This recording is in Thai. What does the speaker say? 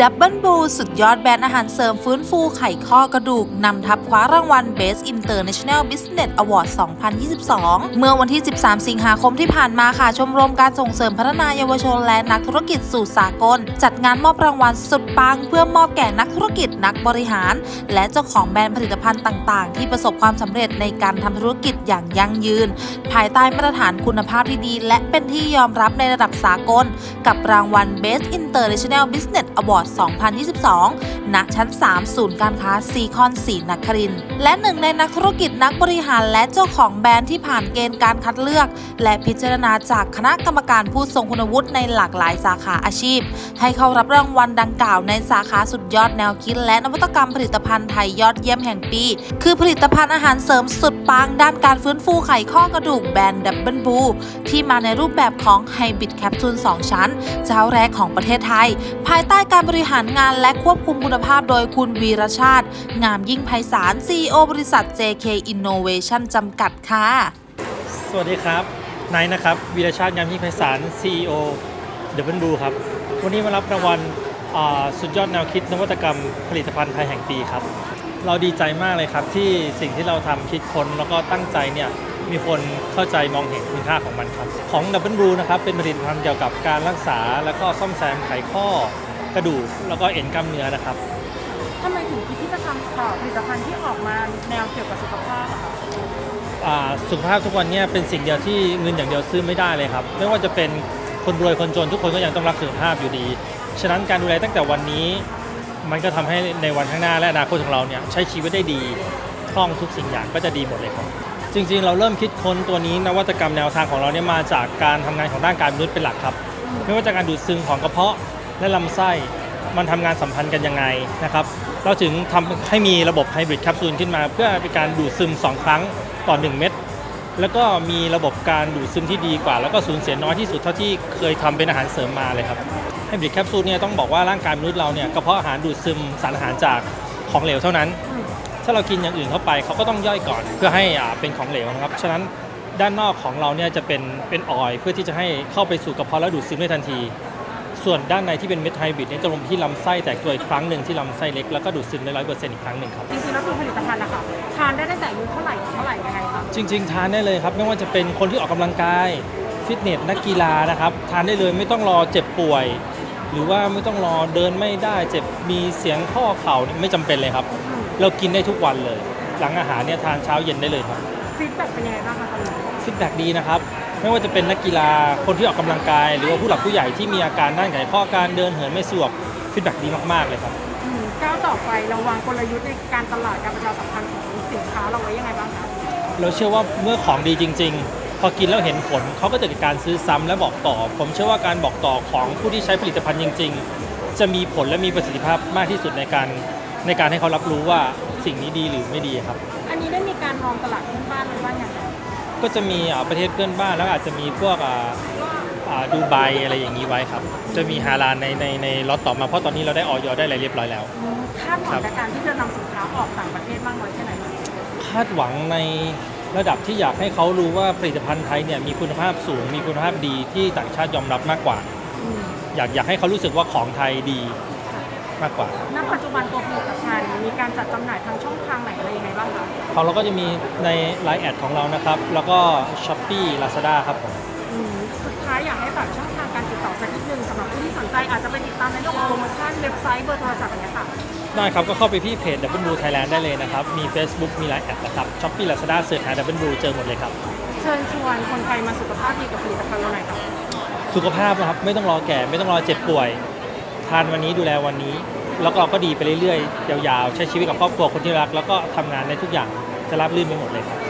ดับเบิลบูสุดยอดแบรนด์อาหารเสริมฟื้นฟูไข่ข้อกระดูก นำทับคว้ารางวัล Best International Business Award 2022 เมื่อวันที่ 13 สิงหาคมที่ผ่านมาค่ะ ชมรมการส่งเสริมพัฒนาเยาวชนและนักธุรกิจสู่สากล จัดงานมอบรางวัลสุดปัง เพื่อมอบแก่นักธุรกิจนักบริหาร และเจ้าของแบรนด์ผลิตภัณฑ์ต่างๆ ที่ประสบความสำเร็จในการทำธุรกิจอย่างยั่งยืน ภายใต้มาตรฐานคุณภาพที่ดีและเป็นที่ยอมรับในระดับสากล กับรางวัล Best International Business Award 2022 ณ ชั้น 3 ศูนย์การค้าซีคอนสีนคริน และหนึ่งในนักธุรกิจนักบริหารและเจ้าของแบรนด์ที่ผ่านเกณฑ์การคัดเลือก และพิจารณาจากคณะกรรมการผู้ทรงคุณวุฒิในหลากหลายสาขาอาชีพ ให้เข้ารับรางวัลดังกล่าวในสาขาสุดยอดแนวคิด และนวัตกรรมผลิตภัณฑ์ไทยยอดเยี่ยมแห่งปี คือผลิตภัณฑ์อาหารเสริมสุดปังด้านการฟื้นฟูไขข้อกระดูกแบรนด์ดับเบิลบูที่มาในรูปแบบของไฮบริดแคปซูล2 ชั้น เจ้าแรกของประเทศไทย ภายใต้การบริหารงานและควบคุมคุณภาพโดยคุณวีรชาติ งามยิ่งไพศาล CEO บริษัท JK Innovation จำกัดค่ะ สวัสดีครับนายนะครับวีรชาติงามยิ่งไพศาล CEO เดบิลบูครับ วันนี้มารับรางวัลอ่าสุดยอดแนวคิดนวัตกรรมผลิตภัณฑ์ไทยแห่งปีครับ เราดีใจมากเลยครับที่สิ่งที่เราทำคิดค้นแล้วก็ตั้งใจเนี่ยมีคนเข้าใจมองเห็นคุณค่าของมันครับ ของดับเบิลบูนะครับเป็นผลิตภัณฑ์เกี่ยวกับการรักษา แล้วก็ซ่อมแซมไขข้อ กระดูกแล้วก็เอ็นกล้ามเนื้อนะครับ ทำไมถึงคิดที่จะทำต่อผลิตภัณฑ์ที่ออกมาแนวเกี่ยวกับสุขภาพอะคะอ่าสุขภาพทุกวันเนี้เป็นสิ่งเดียวที่เงินอย่างเดียวซื้อไม่ได้เลยครับ ไม่ว่าจะเป็นคนรวยคนจนทุกคนก็ยังต้องรักสุขภาพอยู่ดี ฉะนั้นการดูแลตั้งแต่วันนี้ มันก็ทำให้ในวันข้างหน้าและอนาคตของเราเนี่ยใช้ชีวิตได้ดีคล่องทุกสิ่งอย่างก็จะดีหมดเลยครับ จริงๆ เราเริ่มคิดค้นตัวนี้นวัตกรรมแนวทางของเราเนี่ยมาจากการทำงานของด้านการมนุษย์เป็นหลักครับ ไม่ว่าจะการดูดซึมของกระเพาะ และลำไส้มันทำงานสัมพันธ์กันยังไงนะครับ เราถึงทำให้มีระบบไฮบริดแคปซูลขึ้นมา เพื่อเป็นการดูดซึม 2 ครั้งต่อ 1 เม็ดแล้วก็มีระบบการดูดซึมที่ดีกว่า แล้วก็สูญเสียน้อยที่สุดเท่าที่เคยทำเป็นอาหารเสริมมาเลยครับไฮบริดแคปซูลเนี่ยต้องบอกว่าร่างกายมนุษย์เราเนี่ยกระเพาะอาหารดูดซึมสารอาหารจากของเหลวเท่านั้น ถ้าเรากินอย่างอื่นเข้าไปเขาก็ต้องย่อยก่อนเพื่อให้อ่าเป็นของเหลวนะครับฉะนั้นด้านนอกของเราเนี่ยจะเป็นเป็นออยล์เพื่อที่จะให้เข้าไปสู่กระเพาะแล้วดูดซึมได้ทันที ส่วนด้านในที่เป็นเม็ดไฮบริดเนี่ยจะลงที่ลำไส้แตกตัวอีกครั้งหนึ่งที่ลำไส้เล็กแล้วก็ดูดซึมได้ร้อยเปอร์เซ็นต์อีกครั้งหนึ่งครับ จริงๆแล้วตัวผลิตภัณฑ์นะคะทานได้ตั้งแต่อายุเท่าไหร่ถึงเท่าไหร่ยังไงคะจริง ๆ ทานได้เลยครับ ไม่ว่าจะเป็นคนที่ออกกำลังกายฟิตเนสนักกีฬานะครับ ทานได้เลยไม่ต้องรอเจ็บป่วย หรือว่าไม่ต้องรอเดินไม่ได้เจ็บมีเสียงข้อเข่าเนี่ยไม่จำเป็นเลยครับ เรากินได้ทุกวันเลย หลังอาหารเนี่ยทานเช้าเย็นได้เลยครับฟีดแบ็กเป็นยังไงบ้างคะตอนนี้ ฟีดแบ็กดีนะครับ ไม่ว่าจะเป็นนักกีฬาคนที่ออกกำลังกาย หรือว่าผู้หลักผู้ใหญ่ที่มีอาการด้านไขข้อการเดินเหินไม่สะดวกฟีดแบ็กดีมากๆเลยครับอืมก้าวต่อไปเราวางกลยุทธ์ในการตลาดการประชาสัมพันธ์ของสินค้าเราไว้ยังไงบ้างคะเราเชื่อว่าเมื่อของดีจริง ๆ พอกินแล้วเห็นผลเขาก็จะเกิดการซื้อซ้ำและบอกต่อ ผมเชื่อว่าการบอกต่อของผู้ที่ใช้ผลิตภัณฑ์จริง ๆ จะมีผลและมีประสิทธิภาพมากที่สุดในการในการให้เขารับรู้ว่าสิ่งนี้ดีหรือไม่ดีครับ อันนี้ได้มีการมองตลาดเพื่อนบ้านไว้บ้างยังคะ ก็จะมีอ่าประเทศเพื่อนบ้านแล้วอาจจะมีพวกอ่าอ่าดูไบอะไรอย่างนี้ไว้ครับ จะมีฮาลาลในในในล็อตต่อมาเพราะตอนนี้เราได้ออยได้อะไรเรียบร้อยแล้วอืมคาดหวังกับการที่จะนำสินค้าออกต่างประเทศมากน้อยแค่ไหนคะคาดหวังในระดับที่อยากให้เขารู้ว่าผลิตภัณฑ์ไทยเนี่ยมีคุณภาพสูงมีคุณภาพดีที่ต่างชาติยอมรับมากกว่าอืมอยากอยากให้เขารู้สึกว่าของไทยดีมากกว่าณปัจจุบันตัวผลิตภัณฑ์มีการจัดจำหน่ายทางช่องทางไหนอะไรยังไงบ้างคะ ของเราก็จะมีใน Line แอดของเรานะครับ แล้วก็ s h อ p e e Lazada ครับผมอืมสุดท้ายอยากให้ฝากช่องทางการติดต่อสักนิดนึงสำหรับผู้ที่สนใจอาจจะไปติดตามในเรื่องของโปรโมชั่นเว็บไซต์เบอร์โทรศัพท์อย่างเงี้ยค่ะได้ครับ ก็เข้าไปที่เพจ Double Blue Thailand ได้เลยนะครับ มี Facebook มี Line แอดนะครับ s h อ p e e Lazada เสิร์ชหา Double Blue เจอหมดเลยครับ เชิญชวนคนไทยมาสุขภาพดีกับผลิตภัณฑ์เราหน่อยค่ะสุขภาพนะครับ ไม่ต้องรอแก่ ไม่ต้องรอเจ็บป่วย ทานวันนี้ดูแลวันนี้ แล้วก็เราก็ดีไปเรื่อยๆ ยาวๆ ใช้ชีวิตกับครอบครัวคนที่รัก แล้วก็ทำงานในทุกอย่างจะราบรื่นไปหมดเลยครับ